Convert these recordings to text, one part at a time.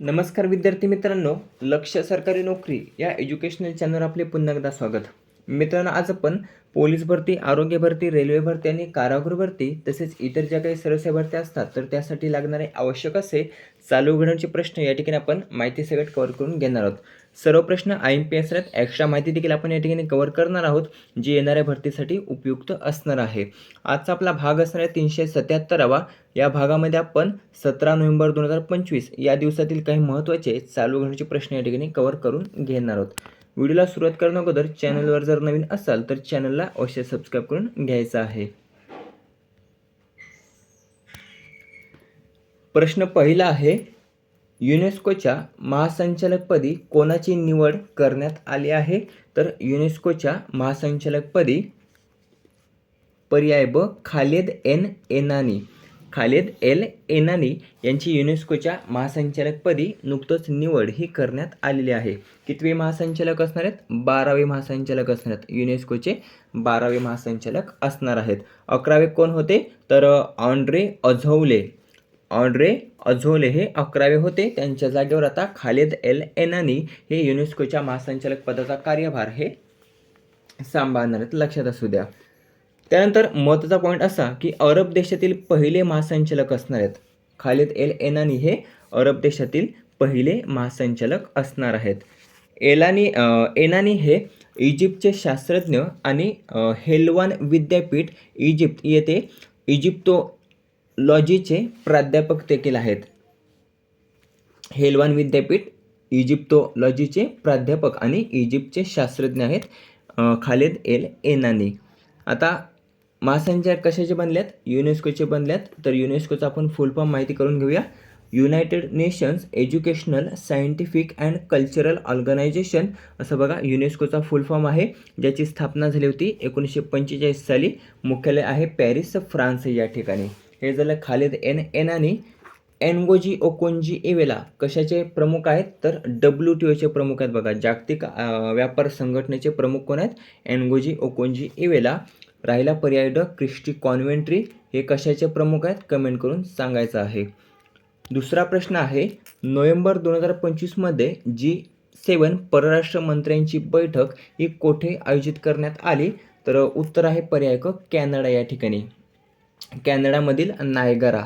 नमस्कार विद्यार्थी मित्रांनो लक्ष सरकारी नोकरी या एज्युकेशनल चॅनलवर आपले पुन्हा एकदा स्वागत. मित्रांनो आज आपण पोलीस भरती आरोग्य भरती रेल्वे भरती आणि कारागृह भरती तसेच इतर ज्या काही सरसे भरत्या असतात तर त्यासाठी लागणारे आवश्यक असे चालू घडण्याचे प्रश्न या ठिकाणी आपण माहिती सगळ्यात कव्हर करून घेणार आहोत. सर्व प्रश्न आय एम पी एस आहेत एक्स्ट्रा माहिती देखील आपण या ठिकाणी कव्हर करणार आहोत जी येणाऱ्या भरतीसाठी उपयुक्त असणार आहे. आजचा आपला भाग असणार आहे तीनशे सत्याहत्तरावा. या भागामध्ये आपण सतरा नोव्हेंबर दोन हजार पंचवीस या दिवसातील काही महत्त्वाचे चालू घडण्याचे प्रश्न या ठिकाणी कव्हर करून घेणार आहोत. व्हिडिओला सुरुवात करण्या अगोदर चॅनलवर जर नवीन असाल तर चॅनलला अवश्य सबस्क्राईब करून घ्यायचं आहे. प्रश्न पहिला आहे युनेस्कोच्या महासंचालकपदी कोणाची निवड करण्यात आली आहे? तर युनेस्कोच्या महासंचालकपदी पर्याय ब खालेद एन एनानी. खालेद एल एनानी यांची युनेस्कोच्या महासंचालकपदी नुकतंच निवड ही करण्यात आलेली आहे. कितवे महासंचालक असणार आहेत? बारावे महासंचालक असणार आहेत. युनेस्कोचे बारावे महासंचालक असणार आहेत. अकरावे कोण होते? तर ऑन्ड्रे अझौले. ऑड्रे अझोले हे अकरावे होते. त्यांच्या जागेवर आता खालिद एल एनानी हे युनेस्कोच्या महासंचालक पदाचा कार्यभार हे सांभाळणार आहेत लक्षात असू द्या. त्यानंतर महत्त्वाचा पॉईंट असा की अरब देशातील पहिले महासंचालक असणार आहेत. खालिद एल एनानी हे अरब देशातील पहिले महासंचालक असणार आहेत. एलानी एनानी हे इजिप्तचे शास्त्रज्ञ आणि हेलवान विद्यापीठ इजिप्त येथे लॉजीचे प्राध्यापक देखील आहेत. हेलवान विद्यापीठ इजिप्तोलॉजीचे प्राध्यापक आणि इजिप्तचे शास्त्रज्ञ आहेत खालिद एल एनानी. आता महासंचालक कशाचे बनल्यात युनेस्कोचे बनल्यात तर युनेस्कोचा आपण फुल फॉर्म माहिती करून घेऊया. United Nations educational scientific and cultural organization असं बघा युनेस्कोचा फुल फॉर्म आहे. ज्याची स्थापना झाली होती एकोणीसशे पंचेचाळीस साली. मुख्यालय आहे पॅरिस फ्रान्स या ठिकाणी. हे झालं खालिद एन एन आणि एनगोजी ओकोंजी एवेला कशाचे प्रमुख आहेत? तर डब्ल्यू टी ओचे प्रमुख आहेत बघा. जागतिक व्यापार संघटनेचे प्रमुख कोण आहेत? एनगोजी ओकोंजी एवेला राहिला पर्याय ड क्रिस्टी कॉन्व्हेंट्री. हे कशाचे प्रमुख आहेत? कमेंट करून सांगायचं आहे. दुसरा प्रश्न आहे नोव्हेंबर दोन हजार पंचवीसमध्ये जी सेवन परराष्ट्र मंत्र्यांची बैठक ही कोठे आयोजित करण्यात आली? तर उत्तर आहे पर्याय क कॅनडा या ठिकाणी. कॅनडामधील नायगरा.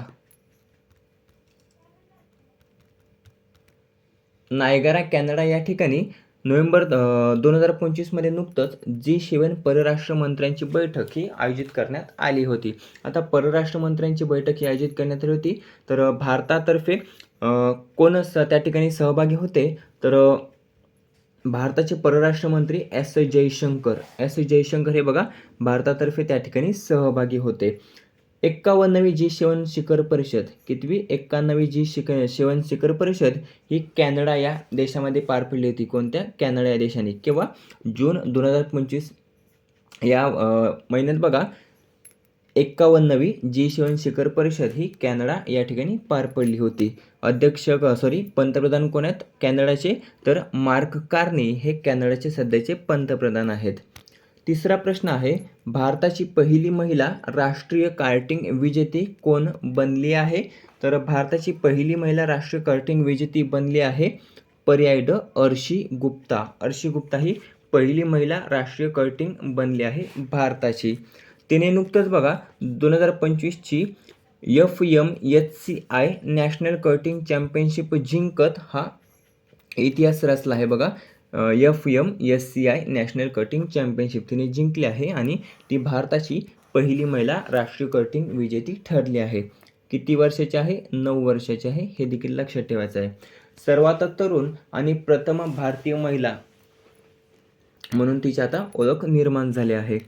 नायगरा कॅनडा या ठिकाणी नोव्हेंबर दोन हजार पंचवीसमध्ये नुकतंच जी सेवन परराष्ट्र मंत्र्यांची बैठक ही आयोजित करण्यात आली होती. आता परराष्ट्र मंत्र्यांची बैठक ही आयोजित करण्यात आली होती. तर भारतातर्फे कोण स त्या ठिकाणी सहभागी होते? तर भारताचे परराष्ट्र मंत्री एस. जयशंकर. एस. जयशंकर हे बघा भारतातर्फे त्या ठिकाणी सहभागी होते. एक्कावन्नवी जी सेवन शिखर परिषद कितवी? एक्कावन्नवी जी शिख सेवन शिखर परिषद ही कॅनडा या देशामध्ये पार पडली होती. कोणत्या? कॅनडा या देशाने. किंवा जून दोन हजार पंचवीस. या महिन्यात बघा एक्कावन्नवी जी सेवन शिखर परिषद ही कॅनडा या ठिकाणी पार पडली होती. अध्यक्ष सॉरी पंतप्रधान कोण आहेत? कॅनडाचे. तर मार्क कार्नी हे कॅनडाचे सध्याचे पंतप्रधान आहेत. तिसरा प्रश्न आहे भारताची पहिली महिला राष्ट्रीय कार्टिंग विजेती कोण बनली आहे? तर भारताची पहिली महिला राष्ट्रीय कार्टिंग विजेती बनली आहे पर्याय ड अर्शी गुप्ता. अर्शी गुप्ता ही पहिली महिला राष्ट्रीय कर्टिंग बनली आहे भारताची. तिने नुकतंच बघा दोन हजार पंचवीसची F M H C I national karting championship जिंकत हा इतिहास रचला आहे बघा. F M S C I national karting championship तिने जिंकली आहे आणि ती भारताची पहिली महिला राष्ट्रीय कटिंग विजेती ठरली आहे. किती वर्षाची आहे? नऊ वर्षाची आहे. हे देखील लक्षात ठेवायचं आहे. सर्वात तरुण आणि प्रथम भारतीय महिला म्हणून तिची आता ओळख निर्माण झाली आहे.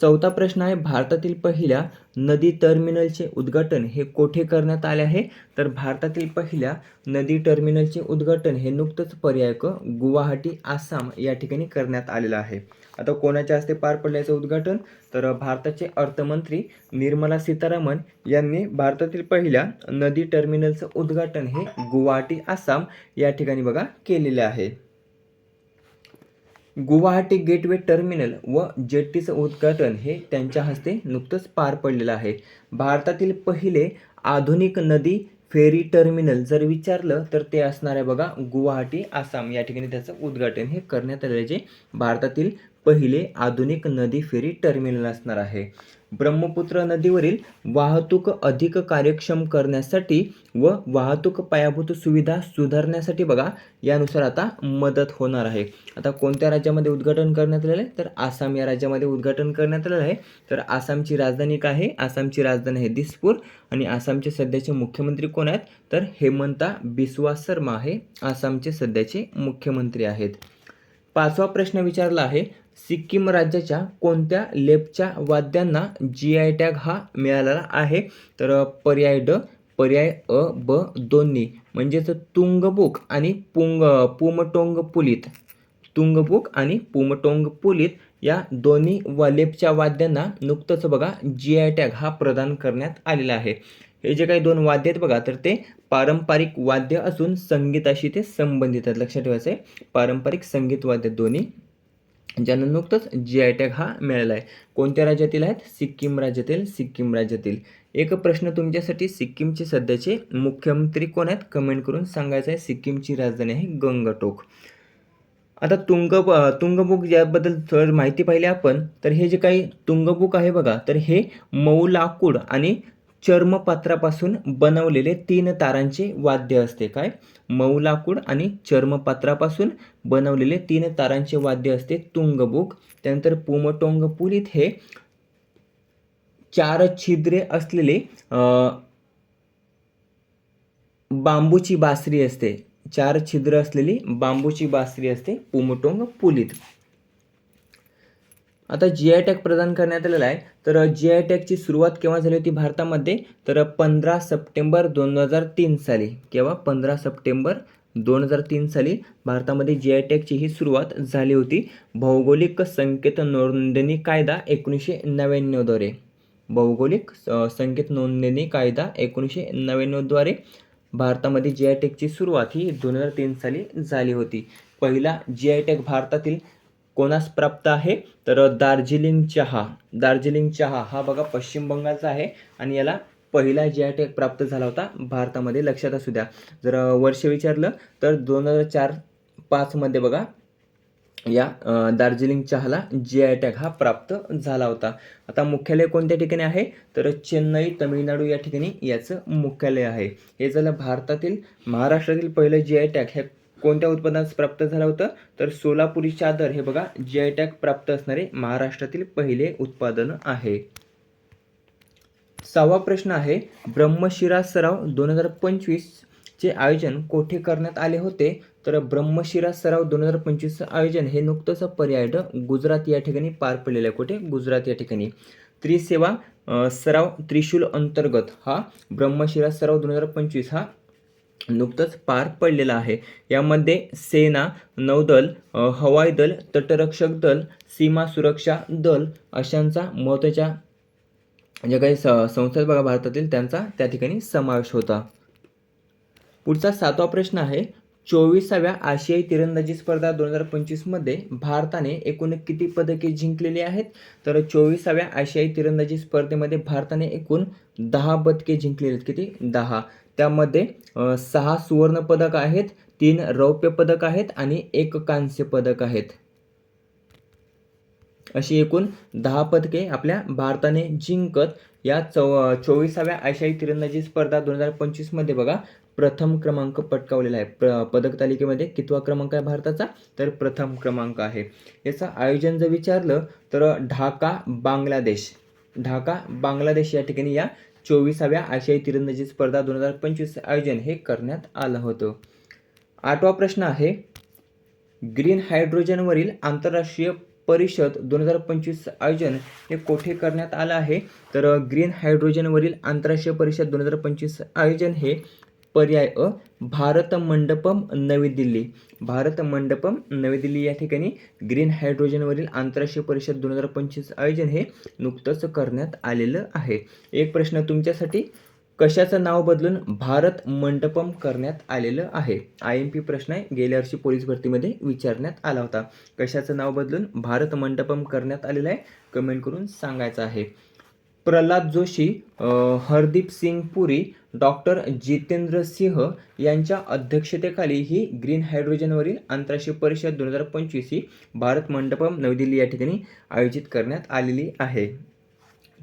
चौथा प्रश्न आहे भारतातील पहिल्या नदी टर्मिनलचे उद्घाटन हे कोठे करण्यात आले आहे? तर भारतातील पहिल्या नदी टर्मिनलचे उद्घाटन हे नुकतंच पर्याय क गुवाहाटी आसाम या ठिकाणी करण्यात आलेलं आहे. आता कोणाच्या हस्ते पार पडल्याचं उद्घाटन? तर भारताचे अर्थमंत्री निर्मला सीतारामन यांनी भारतातील पहिल्या नदी टर्मिनलचं उद्घाटन हे गुवाहाटी आसाम या ठिकाणी बघा केलेले आहे. गुवाहाटी गेटवे टर्मिनल व जेट्टीचं उद्घाटन हे त्यांच्या हस्ते नुकतंच पार पडलेलं आहे. भारतातील पहिले आधुनिक नदी फेरी टर्मिनल जर विचारलं तर ते असणार आहे बघा गुवाहाटी आसाम. या ठिकाणी त्याचं उद्घाटन हे करण्यात आलेलं आहे, जे भारतातील पहिले आधुनिक नदी फेरी टर्मिनल असणार आहे. ब्रह्मपुत्र नदीवरील वाहतूक अधिक कार्यक्षम करण्यासाठी व वाहतूक पायाभूत सुविधा सुधारण्यासाठी बघा यानुसार आता मदत होणार आहे. आता कोणत्या राज्यामध्ये उद्घाटन करण्यात आलेलं आहे? तर आसाम या राज्यामध्ये उद्घाटन करण्यात आलेलं आहे. तर आसामची राजधानी काय आहे? आसामची राजधानी आहे दिसपूर आणि आसामचे सध्याचे मुख्यमंत्री कोण आहेत? तर हेमंता बिस्वा शर्मा हे आसामचे सध्याचे मुख्यमंत्री आहेत. पाचवा प्रश्न विचारला आहे. सिक्कीम राज्याच्या कोणत्या लेपच्या वाद्यांना जी आय टॅग हा मिळालेला आहे? तर पर्याय ड पर्याय अ ब दोन्ही. म्हणजेच तुंगबुक आणि पुंग पुमटोंग पुलित तुंगबुक आणि पुमटोंग पुलित या दोन्ही व लेपच्या वाद्यांना नुकतंच बघा जी आय टॅग हा प्रदान करण्यात आलेला आहे. हे जे काही दोन वाद्य आहेत बघा तर ते पारंपरिक वाद्य असून संगीताशी ते संबंधित आहेत. लक्षात ठेवायचं आहे पारंपरिक संगीत वाद्य दोन्ही. ज्यांना नुकतंच जी आय टॅग हा मिळाला आहे कोणत्या राज्यातील आहेत? सिक्कीम राज्यातील सिक्कीम राज्यातील. एक प्रश्न तुमच्यासाठी सिक्कीमचे सध्याचे मुख्यमंत्री कोण आहेत? कमेंट करून सांगायचं आहे सिक्कीमची राजधानी आहे गंगटोक. आता तुंग तुंगबुक याबद्दल थोडं माहिती पाहिली आपण तर हे जे काही तुंगबुक आहे बघा तर हे मऊ लाकूड आणि चर्मपात्रापासून बनवलेले तीन तारांचे वाद्य असते काय? मऊ लाकूड आणि चर्मपात्रापासून बनवलेले तीन तारांचे वाद्य असते तुंगबुक. त्यानंतर पुमटोंग पुलित हे चार छिद्रे असलेले बांबूची बासरी असते. चार छिद्र असलेली बांबूची बासरी असते पुमटोंग पुलित आता जी आय टॅग प्रदान करण्यात आलेला आहे. तर जी आय टॅगची सुरुवात केव्हा झाली होती भारतामध्ये? तर पंधरा सप्टेंबर दोन हजार तीन साली केव्हा पंधरा सप्टेंबर दोन हजार तीन साली भारतामध्ये जी आय टॅगची ही सुरुवात झाली होती. भौगोलिक संकेत नोंदणी कायदा एकोणीसशे नव्याण्णवद्वारे भौगोलिक संकेत नोंदणी कायदा एकोणीसशे नव्याण्णवद्वारे भारतामध्ये जी आय टॅगची सुरुवात ही दोन हजार तीन साली झाली होती. पहिला जी आय टॅग भारतातील कोणास प्राप्त आहे? तर दार्जिलिंग चहा. दार्जिलिंग चहा हा बघा पश्चिम बंगालचा आहे आणि याला पहिला जी आय टॅग प्राप्त झाला होता भारतामध्ये. लक्षात असू द्या. जर वर्ष विचारलं तर दोन हजार चार पाचमध्ये बघा या दार्जिलिंग चहाला जी आय टॅग हा प्राप्त झाला होता. आता मुख्यालय कोणत्या ठिकाणी आहे? तर चेन्नई तमिळनाडू या ठिकाणी याचं मुख्यालय आहे. हे झालं भारतातील महाराष्ट्रातील पहिलं जी आय टॅग हे कोणत्या उत्पादनास प्राप्त झालं होतं? तर सोलापुरी चादर हे बघा जी आय टॅग प्राप्त असणारे महाराष्ट्रातील पहिले उत्पादन आहे. सहावा प्रश्न आहे ब्रह्मशिरा सराव दोन हजार पंचवीसचे आयोजन कोठे करण्यात आले होते? तर ब्रह्मशिरा सराव दोन हजार पंचवीसचं आयोजन हे नुकतंच पर्यायड गुजरात या ठिकाणी पार पडलेलं आहे. कुठे? गुजरात या ठिकाणी. त्रिसेवा सराव त्रिशूल अंतर्गत हा ब्रह्मशिरा सराव दोन हजार पंचवीस हा नुकतंच पार पडलेला आहे. यामध्ये सेना नौदल हवाई दल तटरक्षक दल सीमा सुरक्षा दल अशांचा महत्त्वाच्या ज्या काही स संस्था बघा भारतातील त्यांचा त्या ठिकाणी समावेश होता. पुढचा सातवा प्रश्न आहे चोवीसाव्या आशियाई तिरंदाजी स्पर्धा दोन हजार पंचवीसमध्ये भारताने एकूण किती पदके जिंकलेली आहेत? तर चोवीसाव्या आशियाई तिरंदाजी स्पर्धेमध्ये भारताने एकूण दहा पदके जिंकलेली आहेत. किती? दहा. त्यामध्ये सहा सुवर्ण पदक आहेत तीन रौप्य पदक आहेत आणि एक कांस्य पदक आहेत. अशी एकूण दहा पदके आपल्या भारताने जिंकत या चौ चोवीसाव्या आशियाई तिरंदाजी स्पर्धा दोन हजार पंचवीसमध्ये बघा प्रथम क्रमांक पटकावलेला आहे. प्र पदक तालिकेमध्ये कितवा क्रमांक आहे भारताचा? तर प्रथम क्रमांक आहे. याचं आयोजन जर विचारलं तर ढाका बांगलादेश. ढाका बांगलादेश या ठिकाणी या चोवीसाव्या आशियाई तिरंदाजी स्पर्धा दोन हजार पंचवीस आयोजन हे करण्यात आलं होतं. आठवा प्रश्न आहे ग्रीन हायड्रोजनवरील आंतरराष्ट्रीय परिषद दोन हजार पंचवीस आयोजन हे कोठे करण्यात आलं आहे? तर ग्रीन हायड्रोजनवरील आंतरराष्ट्रीय परिषद दोन हजार पंचवीस आयोजन हे पर्याय अ भारत मंडपम नवी दिल्ली. भारत मंडपम नवी दिल्ली या ठिकाणी ग्रीन हायड्रोजनवरील आंतरराष्ट्रीय परिषद दोन हजार पंचवीस आयोजन हे नुकतंच करण्यात आलेलं आहे. एक प्रश्न तुमच्यासाठी. कशाचं नाव बदलून भारत मंडपम करण्यात आलेलं आहे? आय एम पी प्रश्न आहे. गेल्या वर्षी पोलीस भरतीमध्ये विचारण्यात आला होता. कशाचं नाव बदलून भारत मंडपम करण्यात आलेलं आहे? कमेंट करून सांगायचं आहे. प्रल्हाद जोशी हरदीप सिंग पुरी डॉक्टर जितेंद्र सिंह यांच्या अध्यक्षतेखाली ही ग्रीन हायड्रोजनवरील आंतरराष्ट्रीय परिषद दोन हजार पंचवीस ही भारत मंडपम नवी दिल्ली या ठिकाणी आयोजित करण्यात आलेली आहे.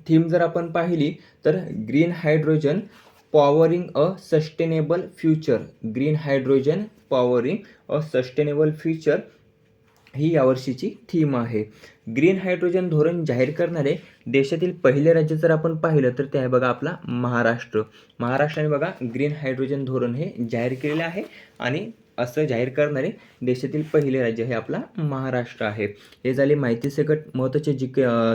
थीम जर आपण पाहिली तर green hydrogen powering a sustainable future. Green hydrogen powering a sustainable future ही यावर्षीची थीम आहे. ग्रीन हायड्रोजन धोरण जाहीर करणारे देशातील पहिले राज्य जर आपण पाहिलं तर ते आहे बघा आपला महाराष्ट्र. महाराष्ट्राने बघा ग्रीन हायड्रोजन धोरण हे जाहीर केलेले आहे आणि असं जाहीर करणारे देशातील पहिले राज्य हे आपला महाराष्ट्र आहे. हे झाले माहितीसकट महत्त्वाचे जी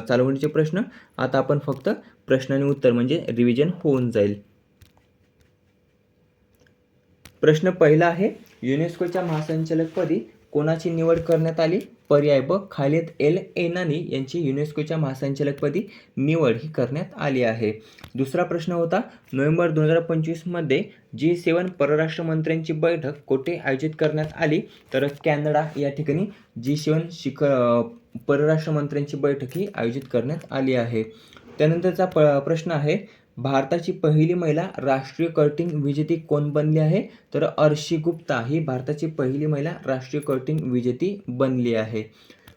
चालवणीचे प्रश्न. आता आपण फक्त प्रश्न आणि उत्तर म्हणजे रिव्हिजन होऊन जाईल. प्रश्न पहिला आहे युनेस्कोच्या महासंचालकपदी कोणाची निवड करण्यात आली? पर्याय ब खालिद एल एनानी यांची युनेस्कोच्या महासंचालकपदी निवड ही करण्यात आली आहे. दुसरा प्रश्न होता नोव्हेंबर दोन हजार पंचवीसमध्ये जी सेवन परराष्ट्र मंत्र्यांची बैठक कोठे आयोजित करण्यात आली? तर कॅनडा या ठिकाणी जी सेवन शिखर परराष्ट्र मंत्र्यांची बैठक ही आयोजित करण्यात आली आहे. त्यानंतरचा प प्रश्न आहे भारताची पहिली महिला राष्ट्रीय कर्टिंग विजेती कोण बनली आहे? तर अर्शी गुप्ता ही भारताची पहिली महिला राष्ट्रीय कर्टिंग विजेती बनली आहे.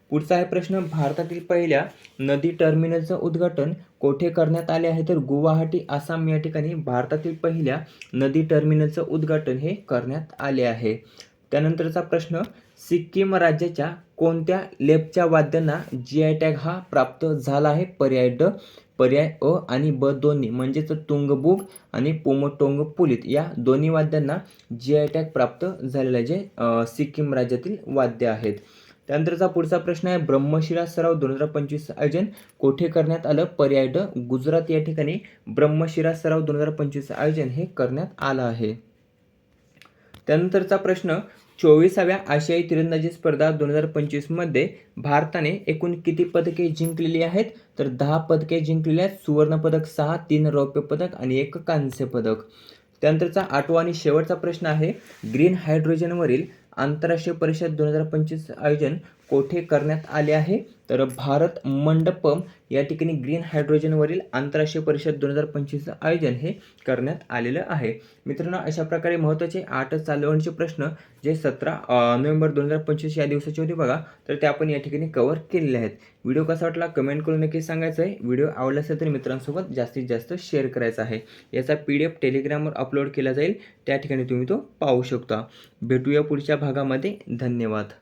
पुढचा आहे प्रश्न. भारतातील पहिल्या नदी टर्मिनलचं उद्घाटन कोठे करण्यात आले आहे? तर गुवाहाटी आसाम या ठिकाणी भारतातील पहिल्या नदी टर्मिनलचं उद्घाटन हे करण्यात आले आहे. त्यानंतरचा प्रश्न. सिक्कीम राज्याच्या कोणत्या लेपच्या वाद्यांना जी आय टॅग हा प्राप्त झाला आहे? पर्याय ड पर्याय अ आणि ब दोन्ही म्हणजेच तुंगबुग आणि पोमटोंग पुलित या दोन्ही वाद्यांना जी आय टॅग प्राप्त झालेलं आहे जे सिक्कीम राज्यातील वाद्य आहेत. त्यानंतरचा पुढचा प्रश्न आहे ब्रह्मशिरा सराव दोन हजार पंचवीस आयोजन कोठे करण्यात आलं? पर्याय ड गुजरात या ठिकाणी ब्रह्मशिरा सराव दोन हजार पंचवीस आयोजन हे करण्यात आलं आहे. त्यानंतरचा प्रश्न चोवीसाव्या आशियाई तिरंदाजी स्पर्धा दोन हजार पंचवीसमध्ये भारताने एकूण किती पदके जिंकलेली आहेत? तर दहा पदके जिंकलेली आहेत. सुवर्णपदक सहा तीन रौप्य पदक आणि एक कांस्य पदक. त्यानंतरचा आठवा आणि शेवटचा प्रश्न आहे. ग्रीन हायड्रोजनवरील आंतरराष्ट्रीय परिषद दोन हजार पंचवीस आयोजन कोठे करण्यात आले आहे? तर भारत मंडपम या ठिकाणी ग्रीन हायड्रोजनवरील आंतरराष्ट्रीय परिषद दोन हजार पंचवीसचं आयोजन हे करण्यात आलेलं आहे. मित्रांनो अशा प्रकारे महत्त्वाचे आठ चालवण्याचे प्रश्न जे सतरा नोव्हेंबर दोन हजार पंचवीस या दिवसाचे होते बघा तर ते आपण या ठिकाणी कव्हर केलेले आहेत. व्हिडिओ कसा वाटला कमेंट करून नक्की सांगायचं आहे. व्हिडिओ आवडला असेल तर मित्रांसोबत जास्तीत जास्त शेअर करायचा आहे. याचा पी डी एफ टेलिग्रामवर अपलोड केला जाईल. त्या ठिकाणी तुम्ही तो पाहू शकता. भेटूया पुढच्या भागामध्ये. धन्यवाद.